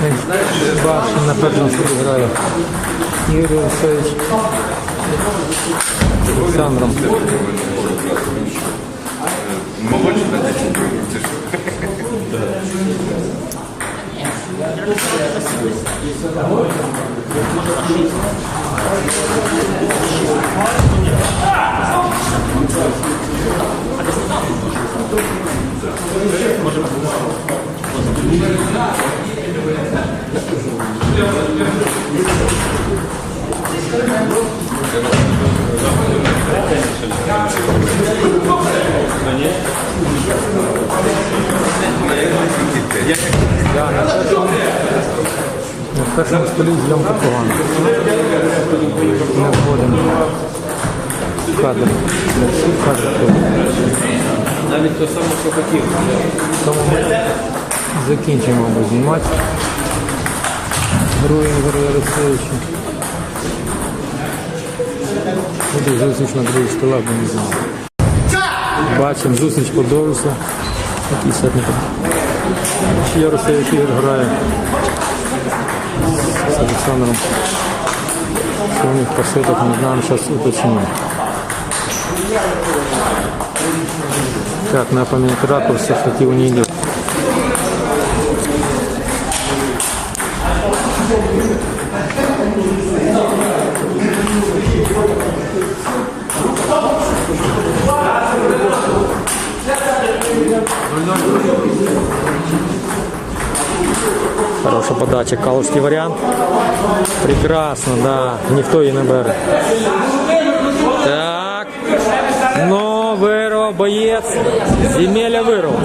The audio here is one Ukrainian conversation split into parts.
Башин на першому суді грає. Ігор Олексійович. Олександром. Молодший на 10 на першому, столі зйомка погана. Не входимо. Кадр. Не всі. Навіть то саме, що хотів. Тому ми закінчимо знімати. Герою Ігоря Олексійовича. Буде зустріч на других столах, бо не знаю. Бачимо, зустріч подовжується. Такий. Яросевич Ігор грає з Олександром. Що у них по не знаємо, зараз уточнимо. Так, на поменять ракурс, все-таки не идет. Хорошая подача, калужский вариант. Прекрасно, да. Никто її не бере. Так. Ну, вирвав боєць. Земеля вирвав.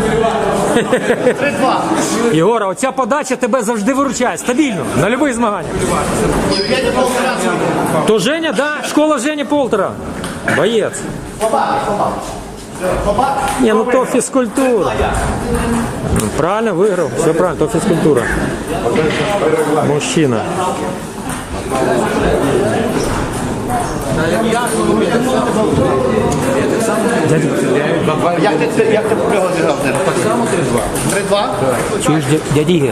Єгора, оця подача тебе завжди виручає. Стабільно, на будь-яких змаганнях. То Женя, да, школа Жені Полтера. Боєць. Ні, ну то фізкультура. Правильно виграв, все правильно, то фізкультура. Мужчина. Як ти, як ти пригодив? Так само 3-2. 3-2? чуєш, дя- дядя Ігор?